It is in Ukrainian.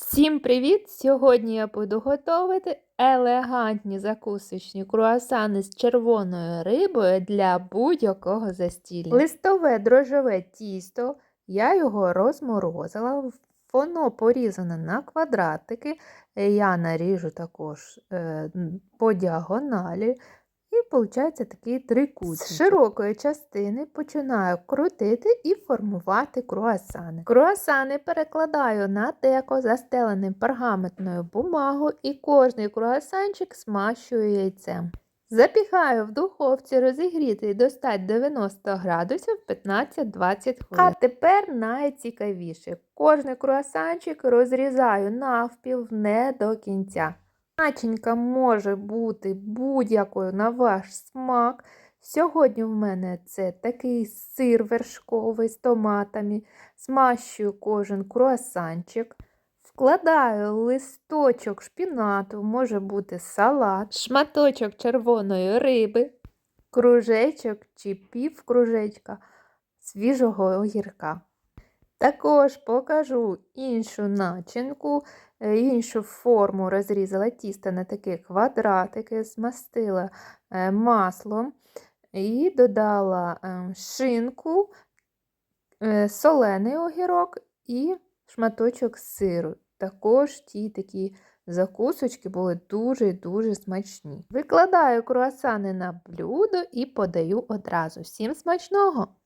Всім привіт! Сьогодні я буду готувати елегантні закусочні круасани з червоною рибою для будь-якого застілля. Листове дрожжеве тісто, я його розморозила, воно порізане на квадратики. Я наріжу також е, по діагоналі. І виходить такий трикутник. З широкої частини починаю крутити і формувати круасани. Круасани перекладаю на деко, застеленим пергаментною бумагою, і кожний круасанчик смащую яйцем. Запікаю в духовці розігрітий до 190 градусів 15-20 хвилин. А тепер найцікавіше. Кожний круасанчик розрізаю навпіл не до кінця. Начинка може бути будь-якою на ваш смак. Сьогодні в мене це такий сир вершковий з томатами. Смащую кожен круасанчик. Вкладаю листочок шпінату, може бути салат, шматочок червоної риби, кружечок чи півкружечка свіжого огірка. Також покажу іншу начинку, е, іншу форму розрізала тісто на такі квадратики, змастила е, маслом і додала е, шинку, солений огірок і шматочок сиру. Також ті такі закусочки були дуже-дуже смачні. Викладаю круасани на блюдо і подаю одразу. Всім смачного!